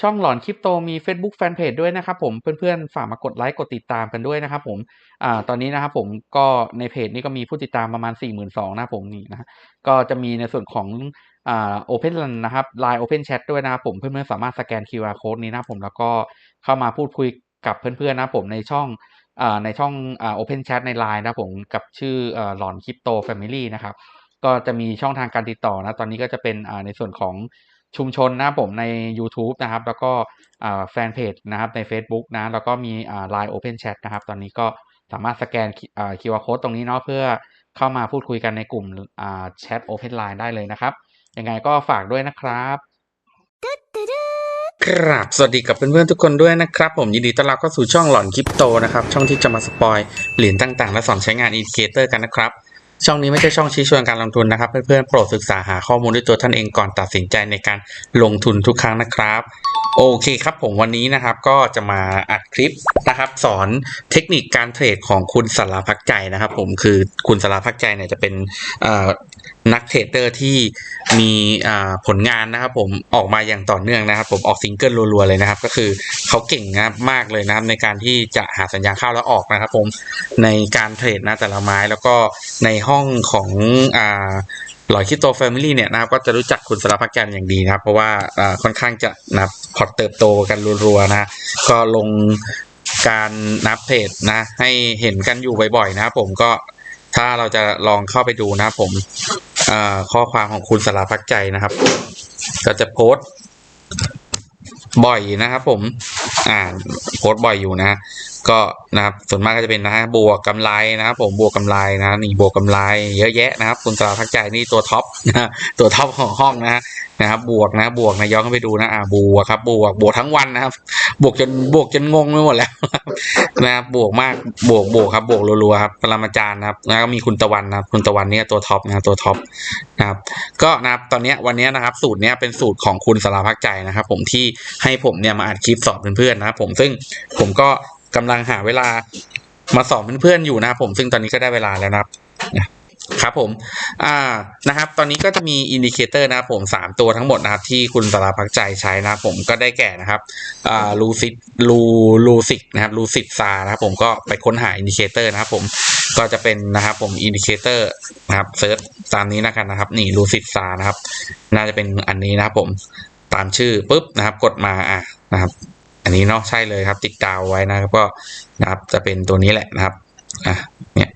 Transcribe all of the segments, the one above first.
ช่องหลอนคริปโตมี Facebook Fanpage ด้วยนะครับผมเพื่อนๆ ฝากมากดไลค์กดติดตามกันด้วยนะครับผมอ่าตอนนี้นะครับผมก็ในเพจนี้ก็มีผู้ติดตามประมาณ 42,000นะผมนี่นะก็จะมีในส่วนของอ่า Open นะครับ Line Open Chat ด้วยนะครับผมเพื่อนๆ สามารถสแกน QR Code นี้นะผมแล้วก็เข้ามาพูดคุยกับเพื่อนๆนะผมในช่องอ่าในช่องอ่า Open Chat ใน Line นะผมกับชื่ออ่อหลอนคริปโต Family นะครับก็จะมีช่องทางการติดต่อนะตอนนี้ก็จะเป็นอ่าในส่วนของ ชุมชนนะครับผมในยูทูบนะครับ แล้วก็อ่าแฟนเพจนะครับในเฟซบุ๊กนะ แล้วก็มีอ่า LINE Open Chat นะครับ ตอนนี้ก็สามารถสแกนคิอ่า QR Code ตรงนี้เนาะเพื่อเข้ามาพูดคุยกันในกลุ่มอ่าแชต Open Line ได้เลยนะครับ ยังไงก็ฝากด้วยนะครับครับ สวัสดีกับเพื่อนๆทุกคนด้วยนะครับ ผมยินดีต้อนรับเข้าสู่ช่องหลอนคริปโตนะครับ ช่องที่จะมาสปอยเหรียญต่างๆ และสอนใช้งานอินดิเคเตอร์กันนะครับ ช่องนี้ไม่ใช่ช่องชี้ชวนการลงทุนนะครับ เพื่อนๆโปรดศึกษาหาข้อมูลด้วยตัวท่านเองก่อนตัดสินใจในการลงทุนทุกครั้งนะครับ โอเคครับผมวันนี้นะครับก็จะมาอัดคลิปนะครับสอนเทคนิคการเทรดของคุณสาราพักใจนะครับผมคือคุณสาราพักใจเนี่ยจะเป็นนักเทรดเดอร์ที่มีผลงานนะครับผมออกมาอย่างต่อเนื่องนะครับ ผมออกซิงเกิลรัวๆเลยนะครับ ก็คือเขาเก่งนะครับมากเลยนะครับในการที่จะหาสัญญาณเข้าแล้วออกนะครับ ผมในการเทรดนะแต่ละไม้แล้วก็ในห้องของอ่าหลอยคิโตแฟมิลี่เนี่ยนะครับก็จะรู้จักคุณสารพักกันอย่างดีนะครับ เพราะว่าค่อนข้างจะนะพอเติบโตกันรัวๆนะก็ลงการนับเพจนะ ให้เห็นกันอยู่บ่อยๆนะครับผมก็ถ้าเราจะลองเข้าไปดูนะครับผมข้อความของคุณสารพักใจนะครับ ก็จะโพสต์บ่อยนะครับผมอ่าโพสต์บ่อยอยู่นะ ก็นะครับส่วนมากก็จะเป็นนะฮะบวกกำไรนะครับผมบวกกำไรนะนี่บวกกำไร เยอะแยะนะครับ คุณสราพักใจนี่ตัวท็อปนะตัวท็อปของห้องนะฮะนะครับบวกนะบวกนะย้อนเข้าไปดูนะอ่าบวกครับบวกบวกทั้งวันนะครับ บวกจนบวกจนงงไปหมดแล้วนะครับบวกมากบวกบวกครับบวกรัวๆครับปรมาจารย์นะครับแล้วก็มีคุณตะวันนะครับ คุณตะวันเนี่ยตัวท็อปนะตัวท็อปนะครับก็นะครับตอนนี้วันนี้นะครับ สูตรเนี้ยเป็นสูตรของคุณสราพักใจนะครับ ผมที่ให้ผมเนี่ยมาอัดคลิปสอนเพื่อนๆนะครับผมซึ่งผมก็ กำลังหาเวลามาสอนเพื่อนๆอยู่นะครับผมซึ่งตอนนี้ก็ได้เวลาแล้วนะครับครับผม อ่า นะครับ ตอนนี้ก็จะมีอินดิเคเตอร์นะครับผมสามตัวทั้งหมดนะครับ ที่คุณสราพักใจใช้นะครับผมก็ได้แก่นะครับ อ่า ลูซิตลูลูซิกนะครับ ลูซิตซานะครับผมก็ไปค้นหาอินดิเคเตอร์นะครับผม ก็จะเป็นนะครับผม อินดิเคเตอร์นะครับ เซิร์ชตามนี้นะครับนะครับ นี่ลูซิตซานะครับ น่าจะเป็นอันนี้นะครับผม ตามชื่อปุ๊บนะครับ กดมา อะนะครับ อันนี้เนาะใช่เลยครับ ติดดาวไว้นะครับก็นะครับจะเป็นตัวนี้แหละนะครับอะเนี่ย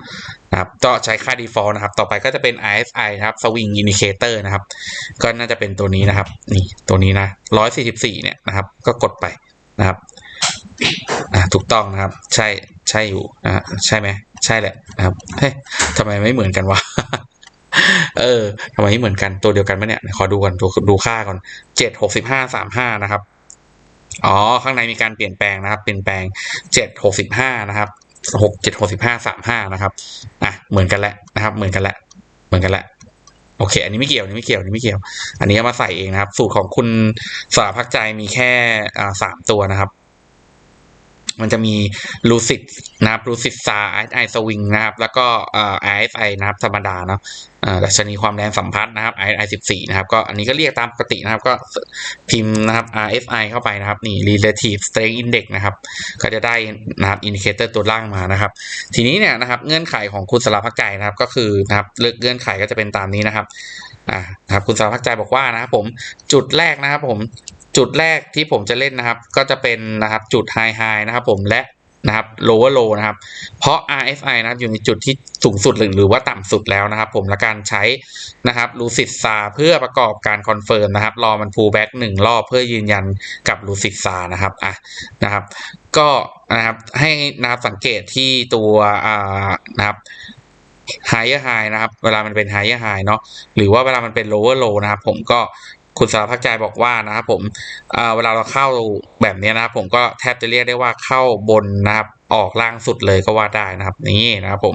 นะครับก็ใช้ค่า default นะครับ ต่อไปก็จะเป็น RSI นะครับ swing indicator นะครับ ก็น่าจะเป็นตัวนี้นะครับ นี่ตัวนี้นะ144เนี่ยนะครับ ก็กดไปนะครับอะถูกต้องนะครับ ใช่ใช่อยู่นะฮะใช่ไหมใช่แหละนะครับเฮ้ยทำไมไม่เหมือนกันวะเออทำไมไม่เหมือนกันตัวเดียวกันไหมเนี่ย ขอดูก่อนดูดูค่าก่อนเจ็ดหกสิบห้าสามห้านะครับ อ๋อ ข้างในมีการเปลี่ยนแปลงนะครับ เปลี่ยนแปลงเจ็ดหกสิบห้านะครับหกเจ็ดหกสิบห้าสามห้านะครับ อะ เหมือนกันแหละนะครับ เหมือนกันแหละ เหมือนกันแหละ โอเค อันนี้ไม่เกี่ยวอันนี้ไม่เกี่ยวอันนี้ไม่เกี่ยว อันนี้เอามาใส่เองนะครับ สูตรของคุณสาพักใจมีแค่อ่าสามตัวนะครับ มันจะมีลูซิดนะครับลูซิดซาไอไอสวิงนะครับ แล้วก็เอ่อไอไอนะครับธรรมดาเนาะอ่อดัชนีความแรงสัมพัทธ์นะครับไอไอสิบสี่นะครับ ก็อันนี้ก็เรียกตามปกตินะครับ ก็พิมพ์นะครับ RSI เข้าไปนะครับ นี่ relative strength index นะครับ ก็จะได้นะครับอินดิเคเตอร์ตัวล่างมานะครับ ทีนี้เนี่ยนะครับ เงื่อนไขของคุณสารพักใจนะครับ ก็คือนะครับเลือกเงื่อนไขก็จะเป็นตามนี้นะครับอ่านะครับคุณสารพักใจบอกว่านะครับผมจุดแรกนะครับผม จุดแรกที่ผมจะเล่นนะครับ ก็จะเป็นนะครับจุด high high นะครับผมและนะครับ lower low นะครับ เพราะ RSI นะครับอยู่ในจุดที่สูงสุดหรือหรือว่าต่ำสุดแล้วนะครับ ผมและการใช้นะครับ lucid sa เพื่อประกอบการคอนเฟิร์มนะครับ รอมัน pull back หนึ่งรอบเพื่อยืนยันกับ lucid sa นะครับอะนะครับ ก็นะครับให้นะครับสังเกตที่ตัวอ่านะครับ higher high นะครับ เวลามันเป็น higher high เนาะหรือว่าเวลามันเป็น lower low นะครับ ผมก็ คุณสารพักใจบอกว่านะครับผมเเวลาเราเข้าแบบนี้นะครับ ผมก็แทบจะเรียกได้ว่าเข้าบนนะครับออกล่างสุดเลยก็ว่าได้นะครับ นี่นะครับผม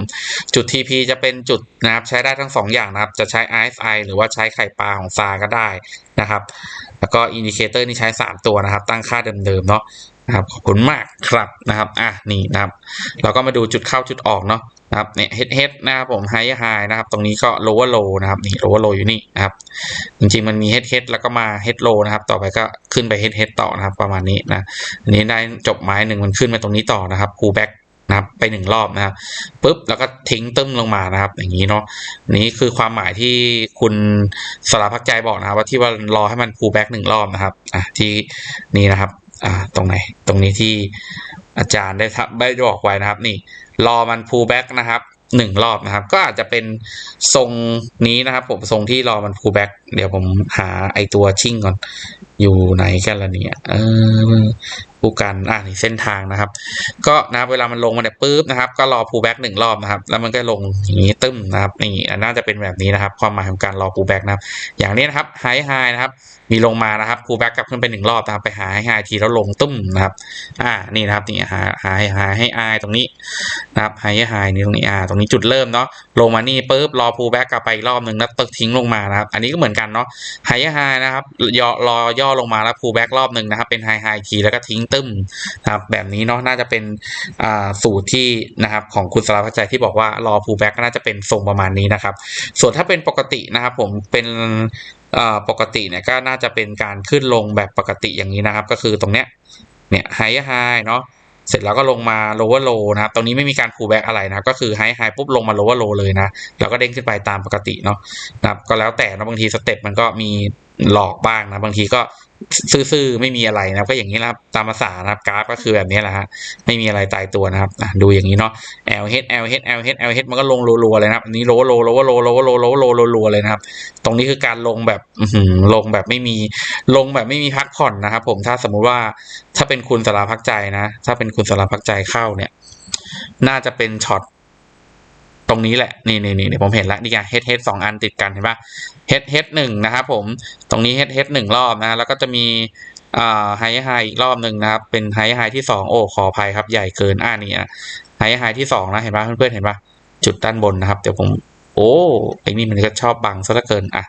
จุด TP จะเป็นจุดนะครับใช้ได้ทั้งสองอย่างนะครับ จะใช้ RSI หรือว่าใช้ไข่ปลาของซาก็ได้นะครับ แล้วก็อินดิเคเตอร์นี่ใช้ 3 ตัวนะครับ ตั้งค่าเดิมๆเนาะนะครับขอบคุณมากครับนะครับ อะนี่นะครับ เราก็มาดูจุดเข้าจุดออกเนาะ นะครับเนี่ยเฮดเฮดนะครับผมไฮไฮนะครับ ตรงนี้ก็ lower low นะครับนี่ lower low อยู่นี่นะครับ จริงๆมันมีเฮดเฮดแล้วก็มาเฮดโลนะครับ ต่อไปก็ขึ้นไปเฮดเฮดต่อนะครับ ประมาณนี้นะอันนี้ได้จบไม้หนึ่งมันขึ้นมาตรงนี้ต่อนะครับกูแบ็กนะครับไปหนึ่งรอบนะครับปุ๊บแล้วก็ทิ้งตึ้มลงมานะครับ อย่างนี้เนาะนี่คือความหมายที่คุณสารพักใจบอกนะครับ ว่าที่ว่ารอให้มันกูแบ็กหนึ่งรอบนะครับอะที่นี่นะครับอ่าตรงไหนตรงนี้ที่อาจารย์ได้ทับได้บอกไว้นะครับนี่ รอมันพูแบ็กนะครับหนึ่งรอบนะครับ ก็อาจจะเป็นทรงนี้นะครับ ผมทรงที่รอมันพูแบ็กเดี๋ยวผมหาไอตัวชิ่งก่อน อยู่ไหนกันละเนี่ยเออผู้กันอ่านี่เส้นทางนะครับ ก็นะเวลามันลงมาเนี่ยปุ๊บนะครับ ก็รอพูแบ็กหนึ่งรอบนะครับ แล้วมันก็ลงอย่างนี้ตึ้มนะครับนี่น่าจะเป็นแบบนี้นะครับ ความหมายของการรอพูแบ็กนะครับ อย่างนี้นะครับไฮไฮนะครับ มีลงมานะครับพูแบ็กกลับขึ้นไปหนึ่งรอบนะครับ ไปหาไฮไฮทีแล้วลงตึ้มนะครับ อ่านี่นะครับนี่หาหาหาให้ไอตรงนี้นะครับไฮไฮนี่ตรงนี้อ่าตรงนี้จุดเริ่มเนาะลงมานี่ปุ๊บรอพูแบ็กกลับไปอีกรอบหนึ่งแล้วตึกทิ้งลงมานะครับ อันนี้ก็เหมือนกันเนาะไฮไฮนะครับย่อรอย่อลงมาแล้วพูแบ็กรอบหนึ่งนะครับ เป็นไฮไฮทีแล้วก็ทิ้งตึ้มนะครับแบบนี้เนาะน่าจะเป็นสูตรที่นะครับของคุณสารพัดใจที่บอกว่ารอพูแบ็กก็น่าจะเป็นทรงประมาณนี้นะครับ ส่วนถ้าเป็นปกตินะครับผมเป็นปกติเนี่ยก็น่าจะเป็นการขึ้นลงแบบปกติอย่างนี้นะครับ ก็คือตรงเนี้ยเนี่ยไฮไฮเนาะเสร็จแล้วก็ลงมา lower low นะครับ ตรงนี้ไม่มีการ pull back อะไรนะรก็คือไฮไฮปุ๊บลงมา lower low เลยนะ แล้วก็เด้งขึ้นไปตามปกติเนาะนะครับ ก็แล้วแต่นะบางทีสเต็ปมันก็มี หลอกบ้างนะบางทีก็ซื่อๆไม่มีอะไรนะครับ ก็อย่างนี้นะครับตามภาษานะครับกราฟก็คือแบบนี้แหละฮะไม่มีอะไรตายตัวนะครับดูอย่างนี้เนาะ L H L H L H L H มันก็ลงรัวๆเลยนะครับอันนี้ lower low lower low lower low lower low lower low เลยนะครับ ตรงนี้คือการลงแบบลงแบบไม่มีลงแบบไม่มีพักผ่อนนะครับ ผมถ้าสมมุติว่าถ้าเป็นคุณสาราพักใจนะ ถ้าเป็นคุณสาราพักใจเข้าเนี่ย น่าจะเป็นช็อต ตรงนี้แหละ นี่นี่นี่เดี๋ยวผมเห็นแล้วนี่ไงเฮดเฮดสองอันติดกันเห็นปะเฮดเฮดหนึ่งนะครับผมตรงนี้เฮดเฮดหนึ่งรอบนะ แล้วก็จะมีอ่าไฮไฮอีกรอบหนึ่งนะครับ เป็นไฮไฮที่สองโอ้ขออภัยครับใหญ่เกินอ่านี่นะไฮไฮที่สองนะเห็นปะเพื่อนๆเห็นปะจุดด้านบนนะครับเดี๋ยวผม โอ้ไอ้นี่มันก็ชอบบังซะเหลือเกินอะ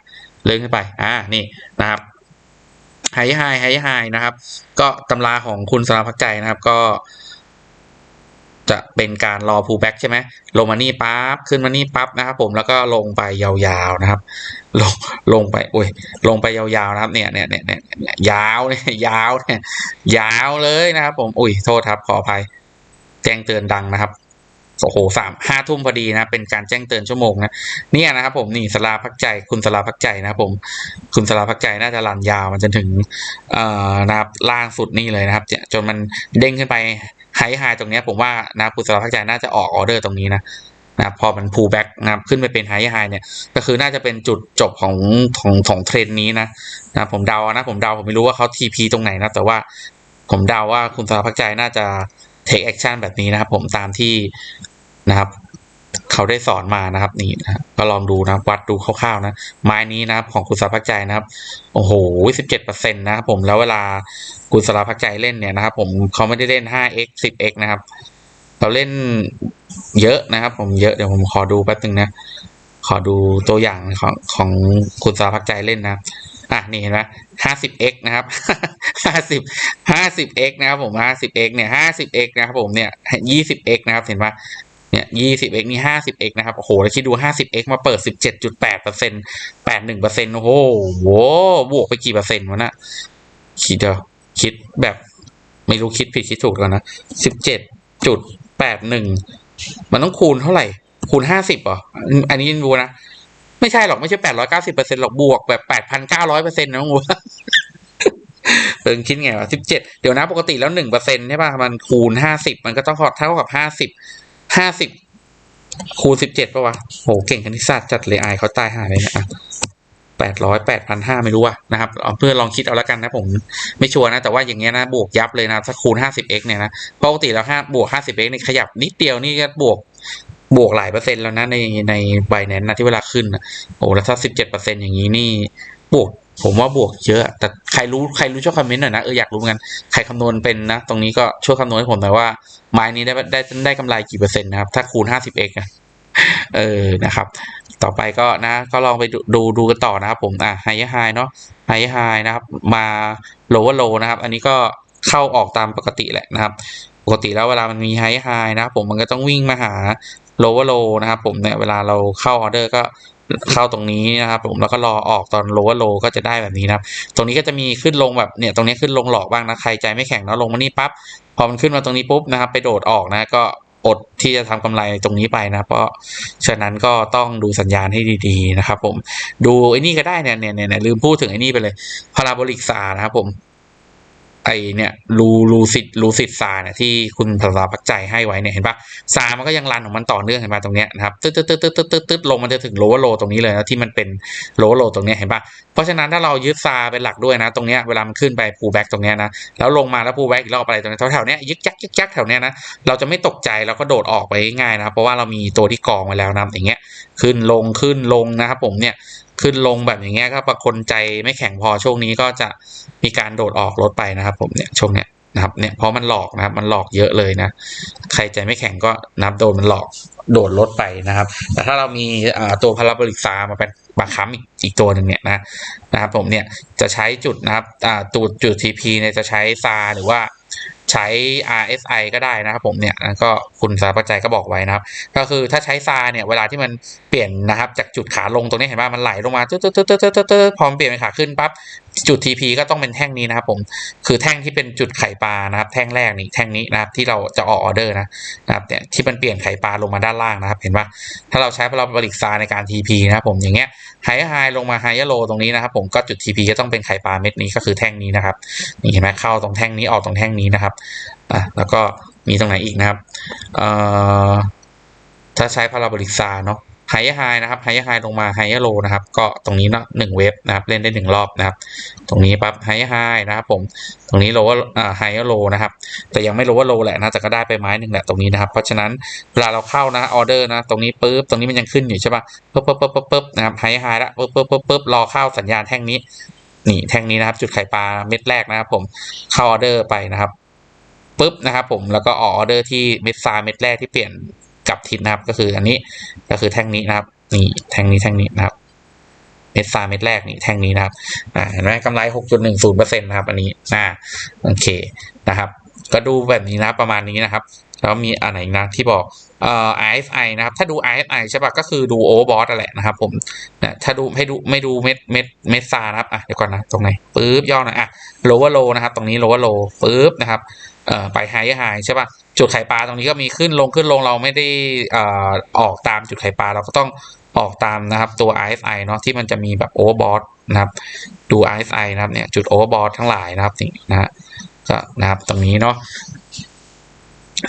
เลื่อนขึ้นไป อ่านี่นะครับไฮไฮไฮไฮนะครับ ก็ตำราของคุณสราพักใจนะครับ ก็ จะเป็นการรอ pull back ใช่ไหมลงมานี่ปั๊บขึ้นมานี่ปั๊บนะครับผมแล้วก็ลงไปยาวๆนะครับลงลงไปโอ้ยลงไปยาวๆนะครับเนี่ยเนี่ยเนี่ยเนี่ยยยาวเนี่ยยาวเนี่ยยาวเลยนะครับ ผมอุ้ยโทษครับขออภัยแจ้งเตือนดังนะครับโอ้โหสามห้าทุ่มพอดีนะ เป็นการแจ้งเตือนชั่วโมงนะเนี่ยนะครับผมนี่สลาพักใจ คุณสลาพักใจนะครับผม คุณสลาพักใจน่าจะรันยาวมันจนถึง เอ่อนะครับล่างสุดนี่เลยนะครับจนมันเด้งขึ้นไป ไฮไฮตรงนี้ผมว่านะคุณสลาพักใจน่าจะออกออเดอร์ตรงนี้นะนะครับพอมัน pull back นะครับขึ้นไปเป็นไฮไฮเนี่ย ก็คือน่าจะเป็นจุดจบของของของเทรนนี้นะนะผมเดานะผมเดาผมไม่รู้ว่าเขา TP ตรงไหนนะแต่ว่าผมเดาว่าคุณสารพักใจน่าจะ take action แบบนี้นะครับผมตามที่นะครับ เขาได้สอนมานะครับนี่นะก็ลองดูนะวัดดูคร่าวๆนะไม้นี้นะครับของคุณสารพักใจนะครับโอ้โหสิบเจ็ดเปอร์เซ็นต์นะครับผมแล้วเวลาคุณสารพักใจเล่นเนี่ยนะครับ ผมเขาไม่ได้เล่น 5x 10x นะครับ เราเล่นเยอะนะครับ ผมเยอะเดี๋ยวผมขอดูแป๊บนึงนะ ขอดูตัวอย่างของของคุณสารพักใจเล่นนะอะนี่เห็นไหมห้าสิบ x นะครับห้าสิบห้าสิบ x นะครับผมห้าสิบ x เนี่ยห้าสิบ x นะครับผมเนี่ยยี่สิบ x นะครับเห็นปะ เนี่ยยี่สิบ x นี่ห้าสิบ x นะครับ โอ้โห แล้วคิดดูห้าสิบ x มาเปิดสิบเจ็ดจุดแปดเปอร์เซ็นต์แปดหนึ่งเปอร์เซ็นต์โอ้โห บวกไปกี่เปอร์เซ็นต์วะนะคิดเดียวคิดแบบไม่รู้คิดผิดคิดถูกแล้วนะสิบเจ็ดจุดแปดหนึ่งมันต้องคูณเท่าไหร่ คูณห้าสิบเหรออันอันนี้ยังดูนะ ไม่ใช่หรอกไม่ใช่แปดร้อยเก้าสิบเปอร์เซ็นต์หรอกบวกแบบแปดพันเก้าร้อยเปอร์เซ็นต์นะงูเปิงคิดไงวะสิบเจ็ดเดี๋ยวนะปกติแล้วหนึ่งเปอร์เซ็นต์ใช่ป่ะมันคูณห้าสิบมันก็ต้องเท่ากับห้าสิบ ห้าสิบคูณสิบเจ็ดป่ะวะโหเก่งคณิตศาสตร์จัดเลยอายเขาตายหาเลยนะแปดร้อยแปดพันห้าไม่รู้อะนะครับเอาเพื่อลองคิดเอาละกันนะผมไม่ชัวร์นะ แต่ว่าอย่างเงี้ยนะ บวกยับเลยนะถ้าคูณห้าสิบ x เนี่ยนะปกติแล้วห้าบวกห้าสิบ x นี่ขยับนิดเดียวนี่ก็บวกบวกหลายเปอร์เซ็นต์แล้วนะในในไบแนนนะที่เวลาขึ้นนะโอ้แล้วถ้าสิบเจ็ดเปอร์เซ็นต์อย่างนี้นี่บวก ผมว่าบวกเยอะ แต่ใครรู้ใครรู้ช่วยคอมเมนต์หน่อยนะเอออยากรู้เหมือนกันใครคำนวณเป็นนะ ตรงนี้ก็ช่วยคำนวณให้ผมหน่อยว่าไม้นี้ได้ได้ได้กำไรกี่เปอร์เซ็นต์นะครับ ถ้าคูณห้าสิบเอ็กเออนะครับ ต่อไปก็นะก็ลองไปดูดูดูกันต่อนะครับ ผมอะไฮไฮเนาะไฮไฮนะครับ มาโลว์โลนะครับ อันนี้ก็เข้าออกตามปกติแหละนะครับ ปกติแล้วเวลามันมีไฮไฮนะครับผมมันก็ต้องวิ่งมาหา lower low นะครับ ผมเนี่ยเวลาเราเข้าออเดอร์ก็ เข้าตรงนี้นะครับผมแล้วก็รอออกตอน lower low ก็จะได้แบบนี้นะครับ ตรงนี้ก็จะมีขึ้นลงแบบเนี่ยตรงนี้ขึ้นลงหลอกบ้างนะใครใจไม่แข็งเนาะลงมานี่ปั๊บพอมันขึ้นมาตรงนี้ปุ๊บนะครับ ไปโดดออกนะก็อดที่จะทำกำไรตรงนี้ไปนะเพราะฉะนั้นก็ต้องดูสัญญาณให้ดีๆนะครับผมดูไอ้นี่ก็ได้เนี่ยเนี่ยเนี่ยลืมพูดถึงไอ้นี่ไปเลยพาราโบลิกซานะครับผม ไอเนี่ยรูรูสิตรูสิตซาเนี่ยที่คุณภาษาพักใจให้ไว้เนี่ยเห็นปะซามันก็ยังรันของมันต่อเนื่องเห็นปะตรงเนี้ยนะครับตึ๊ดตึ๊ดตึ๊ดตึ๊ดตึ๊ดตึ๊ดตึ๊ดลงมันจะถึงโลว์โลตรงนี้เลยนะที่มันเป็นโลว์โลตรงเนี้ยเห็นปะเพราะฉะนั้นถ้าเรายึดซาเป็นหลักด้วยนะ ตรงเนี้ยเวลามันขึ้นไปพูแบ็กตรงเนี้ยนะแล้วลงมาแล้วพูแบ็กอีกรอบอะไรตรงเนี้ยแถวๆเนี้ยยึกยักยึกยักแถวเนี้ยนะเราจะไม่ตกใจเราก็โดดออกไปง่ายนะเพราะว่าเรามีตัวที่กองไว้แล้วนะอย่างเงี้ยขึ้นลงขึ้นลงนะครับผมเนี่ย ขึ้นลงแบบอย่างเงี้ยก็ประคนใจไม่แข็งพอช่วงนี้ก็จะมีการโดดออกรถไปนะครับ ผมเนี่ยช่วงเนี้ยนะครับเนี่ยเพราะมันหลอกนะครับ มันหลอกเยอะเลยนะ ใครใจไม่แข็งก็นับโดนมันหลอกโดดรถไปนะครับ แต่ถ้าเรามีตัวพาราโบลิกซามาเป็นมาค้ำอีกอีกตัวหนึ่งเนี่ยนะนะครับ ผมเนี่ยจะใช้จุดนะครับจุดจุด TP เนี่ยจะใช้ซาหรือว่า ใช้ RSI ก็ได้นะครับผมเนี่ยก็คุณสาปัจจัยก็บอกไว้นะครับ ก็คือถ้าใช้ซาเนี่ยเวลาที่มันเปลี่ยนนะครับจากจุดขาลงตรงนี้เห็นว่ามันไหลลงมาตึ๊ดตึ๊ดตึ๊ดตึ๊ดตึ๊ดตึ๊ดพอมเปลี่ยนเป็นขาขึ้นปั๊บจุด TP ก็ต้องเป็นแท่งนี้นะครับผม คือแท่งที่เป็นจุดไข่ปลานะครับ แท่งแรกนี่แท่งนี้นะครับที่เราจะออกออเดอร์นะนะครับเนี่ยที่มันเปลี่ยนไข่ปลาลงมาด้านล่างนะครับ เห็นปะถ้าเราใช้พลังบริกซาในการ TP นะครับผมอย่างเงี้ยไฮไฮลงมาไฮโลตรงนี้นะครับ ผมก็จุด TP ก็ต้องเป็นไข่ปลาเม็ดนี้ก็คือแท่งนี้นะครับนี่เห็นไหมเข้าตรงแท่งนี้ออกตรงแท่งนี้นะครับอะแล้วก็มีตรงไหนอีกนะครับเอ่อถ้าใช้พาราบลิกซาเนาะ ไฮไฮนะครับไฮไฮลงมาไฮโลนะครับ ก็ตรงนี้เนาะหนึ่งเวฟนะครับ เล่นได้หนึ่งรอบนะครับ ตรงนี้ปั๊บไฮไฮนะครับผม ตรงนี้โลว่าอ่าไฮโลนะครับ แต่ยังไม่โลว่าโลแหละนะแต่ก็ได้ไปไม้หนึ่งแหละตรงนี้นะครับ เพราะฉะนั้นเวลาเราเข้านะออเดอร์นะ ตรงนี้ปุ๊บตรงนี้มันยังขึ้นอยู่ใช่ป่ะปุ๊บปุ๊บปุ๊บปุ๊บนะครับไฮไฮละปุ๊บปุ๊บปุ๊บปุ๊บรอเข้าสัญญาณแท่งนี้ นี่แท่งนี้นะครับ จุดไข่ปลาเม็ดแรกนะครับ ผมเข้าออเดอร์ไปนะครับปุ๊บนะครับผมแล้วก็ออกออเดอร์ที่เม็ดซาเม็ดแรกที่เปลี่ยน กับทิศนะครับ ก็คืออันนี้ก็คือแท่งนี้นะครับนี่แท่งนี้แท่งนี้นะครับเม็ดซาเม็ดแรกนี่แท่งนี้นะครับอ่าเห็นไหมกำไรหกจุดหนึ่งศูนย์เปอร์เซ็นต์นะครับ อันนี้อ่าโอเคนะครับ ก็ดูแบบนี้นะประมาณนี้นะครับ แล้วมีอันไหนะที่บอกเอ่อ RSI นะครับ ถ้าดู RSI ใช่ปะก็คือดู overbought นั่นแหละนะครับ ผมนะถ้าดูให้ดูไม่ดูเม็ดเม็ดเม็ดซานะครับอะเดี๋ยวก่อนนะตรงไหนปึ๊บย่อหน่อยอะ lower low นะครับ ตรงนี้ lower low ปึ๊บนะครับเอ่อไป high high ใช่ปะ จุดไข่ปลาตรงนี้ก็มีขึ้นลงขึ้นลงเราไม่ได้อออกตามจุดไข่ปลาเราก็ต้องออกตามนะครับตัว RSI เนาะที่มันจะมีแบบ overbought นะครับดู RSI นะครับเนี่ยจุด overbought ทั้งหลายนะครับนี่นะก็นะครับตรงนี้เนาะ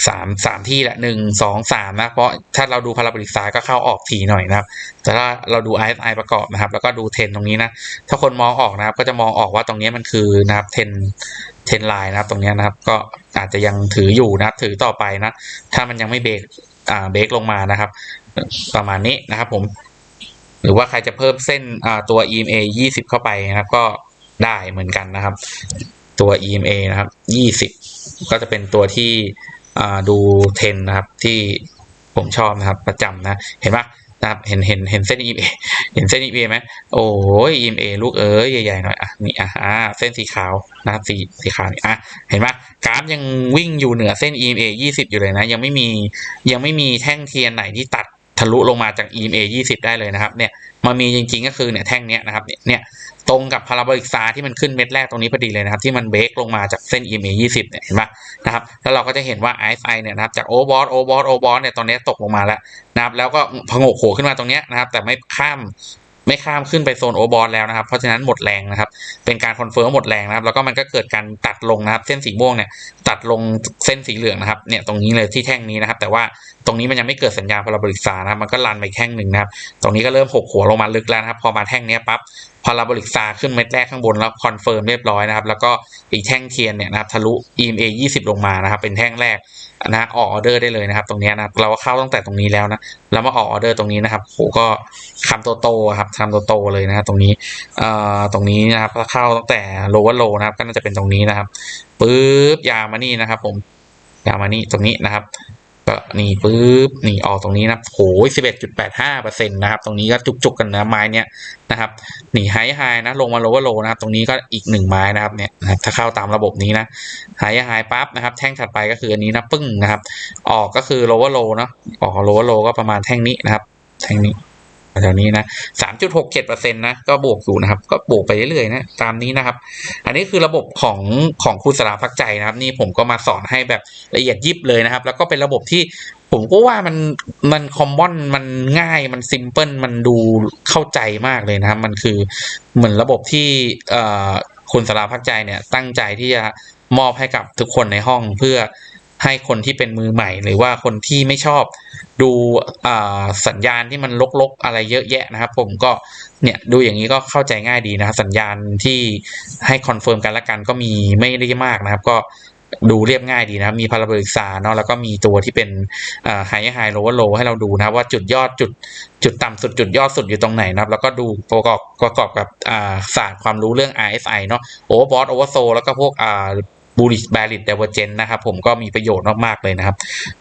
สามสามที่ละหนึ่งสองสามนะ เพราะถ้าเราดูพาราบลิกซ้ายก็เข้าออกทีหน่อยนะครับ แต่ถ้าเราดู RSI ประกอบนะครับ แล้วก็ดูเทรนตรงนี้นะ ถ้าคนมองออกนะครับ ก็จะมองออกว่าตรงนี้มันคือนะครับเทรนเทรนไลน์นะครับ ตรงนี้นะครับ ก็ อาจจะยังถืออยู่นะครับ ถือต่อไปนะ ถ้ามันยังไม่เบรกอ่าเบรกลงมานะครับ ประมาณนี้นะครับผม หรือว่าใครจะเพิ่มเส้นอ่าตัว EMA 20 เข้าไปนะครับ ก็ได้เหมือนกันนะครับ ตัว EMA นะครับ 20 ก็จะเป็นตัวที่อ่าดูเทรนนะครับที่ผมชอบนะครับประจำนะ เห็นปะ นะครับเห็นเห็นเห็นเส้น EMA เห็นเส้น EMA ไหมโอ้ย EMA ลูกเอ้ยใหญ่ๆหน่อยอะนี่อะอ่าเส้นสีขาวนะครับสีสีขาวนี่อะเห็นไหมกราฟยังวิ่งอยู่เหนือเส้น EMA 20 อยู่เลยนะ ยังไม่มียังไม่มีแท่งเทียนไหนที่ตัดทะลุลงมาจาก EMA 20 ได้เลยนะครับเนี่ย มามีจริงๆก็คือเนี่ยแท่งเนี้ยนะครับเนี่ยตรงกับพาราโบลิกซาที่มันขึ้นเม็ดแรกตรงนี้พอดีเลยนะครับที่มันเบรกลงมาจากเส้น EMA 20เนี่ยเห็นปะนะครับแล้วเราก็จะเห็นว่า RSI เนี่ยนะครับจากโอเวอร์บอสโอเวอร์โอเวอร์เนี่ยตอนนี้ตกลงมาแล้วนะครับแล้วก็พงกหัวขึ้นมาตรงเนี้ยนะครับแต่ไม่ข้าม ไม่ข้ามขึ้นไปโซนโอบอลแล้วนะครับ เพราะฉะนั้นหมดแรงนะครับ เป็นการคอนเฟิร์มหมดแรงนะครับ แล้วก็มันก็เกิดการตัดลงนะครับ เส้นสีม่วงเนี่ยตัดลงเส้นสีเหลืองนะครับ เนี่ยตรงนี้เลยที่แท่งนี้นะครับ แต่ว่าตรงนี้มันยังไม่เกิดสัญญาณพลบริษานะครับ มันก็ลันไปแท่งหนึ่งนะครับ ตรงนี้ก็เริ่มหกหัวลงมาลึกแล้วนะครับ พอมาแท่งนี้ปั๊บ พาราโบลิกซาขึ้นเม็ดแรกข้างบนแล้วคอนเฟิร์มเรียบร้อยนะครับ แล้วก็อีกแท่งเทียนเนี่ยนะครับทะลุ EMA 20 ลงมานะครับ เป็นแท่งแรกนะออกออเดอร์ได้เลยนะครับ ตรงนี้นะครับเราก็เข้าตั้งแต่ตรงนี้แล้วนะแล้วมาออกออเดอร์ตรงนี้นะครับโหก็คำโตโตครับคำโตโตเลยนะครับตรงนี้เอ่อตรงนี้นะครับถ้าเข้าตั้งแต่โลว์โลนะครับ ก็น่าจะเป็นตรงนี้นะครับปึ๊บยาวมานี่นะครับ ผมยาวมานี่ตรงนี้นะครับ ก็นี่ปุ๊บนี่ออกตรงนี้นะโหสิบเอ็ดจุดแปดห้าเปอร์เซ็นต์นะครับ ตรงนี้ก็จุกๆกันนะไม้เนี้ยนะครับนี่ไฮไฮนะลงมาโลว์โลนะครับ ตรงนี้ก็อีกหนึ่งไม้นะครับเนี่ยนะครับถ้าเข้าตามระบบนี้นะไฮไฮปั๊บนะครับ แท่งถัดไปก็คืออันนี้นะปึ้งนะครับ ออกก็คือโลว์โลเนะออกโลว์โลก็ประมาณแท่งนี้นะครับ แท่งนี้ แถวนี้นะสามจุดหกเจ็ดเปอร์เซ็นต์นะ ก็บวกอยู่นะครับ ก็บวกไปเรื่อยๆนะ ตามนี้นะครับ อันนี้คือระบบของของครูสลาพักใจนะครับ นี่ผมก็มาสอนให้แบบละเอียดยิบเลยนะครับ แล้วก็เป็นระบบที่ผมก็ว่ามันมันคอมมอนมันง่ายมันซิมเพิลมันดูเข้าใจมากเลยนะครับ มันคือเหมือนระบบที่เอ่อคุณสลาพักใจเนี่ยตั้งใจที่จะมอบให้กับทุกคนในห้องเพื่อ ให้คนที่เป็นมือใหม่ หรือว่าคนที่ไม่ชอบดูสัญญาณที่มันลกๆอะไรเยอะแยะนะครับ ผมก็เนี่ยดูอย่างนี้ก็เข้าใจง่ายดีนะครับสัญญาณที่ให้คอนเฟิร์มกันละกันก็มีไม่ได้มากนะครับ ก็ดูเรียบง่ายดีนะครับมีพาราโบลิกซาเนาะแล้วก็มีตัวที่เป็นไฮไฮโลว์โลให้เราดูนะว่าจุดยอดจุดจุดต่ำสุดจุดยอดสุดอยู่ตรงไหนนะครับ แล้วก็ดูประกอบประกอบกับศาสตร์ความรู้เรื่อง RSI เนาะโอเวอร์บอสโอเวอร์โซแล้วก็พวก บูลิชแบริตเดเวอร์เจนนะครับผมก็มีประโยชน์มากๆเลยนะครับ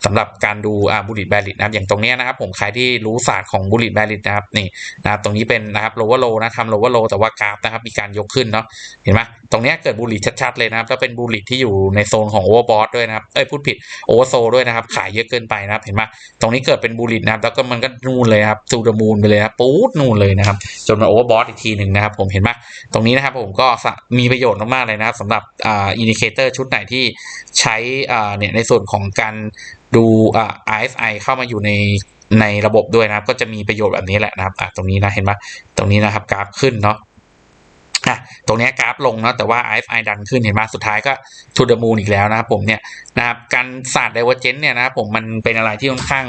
สำหรับการดูอ่าบูลิชแบริตนะครับอย่างตรงนี้นะครับผมใครที่รู้ศาสตร์ของบูลิชแบริตนะครับนี่นะครับตรงนี้เป็นนะครับโลว์โลนะทำโลว์โลแต่ว่ากราฟนะครับมีการยกขึ้นเนาะเห็นไหม ตรงนี้เกิดบูริชชัดๆเลยนะครับแล้วเป็นบูริชที่อยู่ในโซนของโอเวอร์บอสด้วยนะครับเอ้ยพูดผิดโอเวอร์โซด้วยนะครับ ขายเยอะเกินไปนะครับ เห็นไหมตรงนี้เกิดเป็นบูริชนะครับ แล้วก็มันก็นู่นเลยครับซูดมูนไปเลยครับปู๊ดนู่นเลยนะครับ จนมาโอเวอร์บอสอีกทีหนึ่งนะครับ ผมเห็นไหมตรงนี้นะครับผมก็มีประโยชน์มากๆเลยนะครับสำหรับอ่าอินดิเคเตอร์ชุดไหนที่ใช้อ่าเนี่ยในส่วนของการดูอ่า RSI เข้ามาอยู่ในในระบบด้วยนะครับ ก็จะมีประโยชน์แบบนี้แหละนะครับอะตรงนี้นะเห็นไหมตรงนี้นะครับกราฟขึ้นเนาะ อะตรงนี้กราฟลงเนาะแต่ว่า RSI ดันขึ้นเห็นไหมสุดท้ายก็ทูเด e มูนอีกแล้วนะครับผมเนี่ยนะครับการศาสตร์ Divergence เนี่ยนะครับผมมันเป็นอะไรที่ค่อนข้าง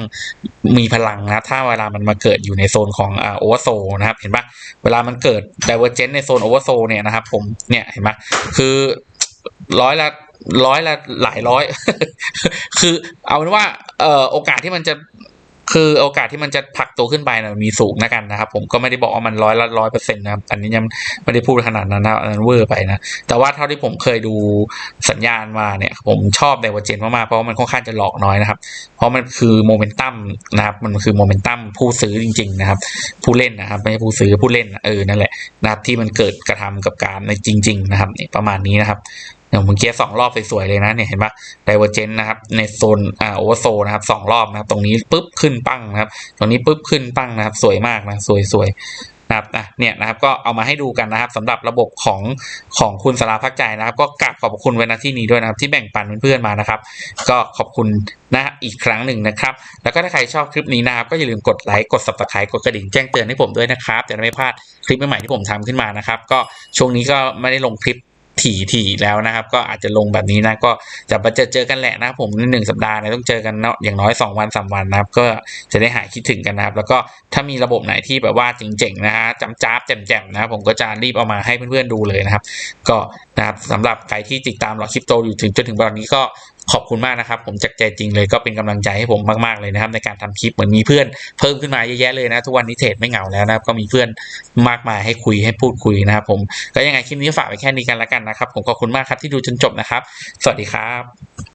มีพลังนะถ้าเวลามันมาเกิดอยู่ในโซนของโอเวอร์โซนะครับเห็นปะเวลามันเกิด Divergence ในโซนโอเวอร์โซเนี่ยนะครับผมเนี่ยเห็นปะคือร้อยละร้อยละหลายร้อย คือเอาเป็นว่าเอ่อโอกาสที่มันจะ คือโอกาสที่มันจะผักตัวขึ้นไปนะมีสูงนะกันนะครับ ผมก็ไม่ได้บอกว่ามันร้อยละร้อยเปอร์เซ็นต์นะครับอันนี้ยังไม่ได้พูดขนาดนั้นนะอันนั้นเวอร์ไปนะ แต่ว่าเท่าที่ผมเคยดูสัญญาณมาเนี่ย ผมชอบไดเวอร์เจนมากๆเพราะว่ามันค่อนข้างจะหลอกน้อยนะครับ เพราะมันคือโมเมนตัมนะครับ มันคือโมเมนตัมผู้ซื้อจริง ๆ นะครับ ผู้เล่นนะครับไม่ใช่ผู้ซื้อผู้เล่นเออนั่นแหละนะครับที่มันเกิดกระทำกับการในจริง ๆ นะครับนี่ประมาณนี้นะครับ อย่างเมื่อกี้สองรอบสวยๆเลยนะเนี่ยเห็นปะไดเวอร์เจนนะครับในโซนอ่าโอเวอร์โซนะครับสองรอบนะครับ ตรงนี้ปุ๊บขึ้นปั้งนะครับ ตรงนี้ปุ๊บขึ้นปั้งนะครับ สวยมากนะสวยๆนะครับอะเนี่ยนะครับก็เอามาให้ดูกันนะครับสำหรับระบบของของคุณสาราพักใจนะครับ ก็กราบขอบคุณไว้ณที่นี้ด้วยนะครับ ที่แบ่งปันเพื่อนๆมานะครับ ก็ขอบคุณนะอีกครั้งหนึ่งนะครับ แล้วก็ถ้าใครชอบคลิปนี้นะครับ ก็อย่าลืมกดไลค์กด subscribe กดกระดิ่งแจ้งเตือนให้ผมด้วยนะครับจะได้ไม่พลาดคลิปใหม่ๆที่ผมทำขึ้นมานะครับ ก็ช่วงนี้ก็ไม่ได้ลงคลิป ถี่ถี่แล้วนะครับ ก็อาจจะลงแบบนี้นะก็จะมาเจอเจอกันแหละนะครับผมในหนึ่งสัปดาห์นะต้องเจอกันเนาะอย่างน้อย 2 วัน3วันนะครับ ก็จะได้หายคิดถึงกันนะครับ แล้วก็ถ้ามีระบบไหนที่แบบว่าเจ๋งๆนะฮะจำจ้าบแจ่มๆนะครับผมก็จะรีบเอามาให้เพื่อนๆดูเลยนะครับ ก็นะครับสำหรับใครที่ติดตามหลอดคริปโตอยู่ถึงจนถึงตอนนี้ก็ ขอบคุณมากนะครับ ผมจากใจจริงเลยก็เป็นกำลังใจให้ผมมากๆเลยนะครับ ในการทำคลิปเหมือนมีเพื่อนเพิ่มขึ้นมาเยอะแยะเลยนะ ทุกวันนี้เทรดไม่เหงาแล้วนะครับก็มีเพื่อนมากมายให้คุยให้พูดคุยนะครับผมก็ยังไงคลิปนี้ฝากไว้แค่นี้กันละกันนะครับ ผมขอบคุณมากครับที่ดูจนจบนะครับ สวัสดีครับ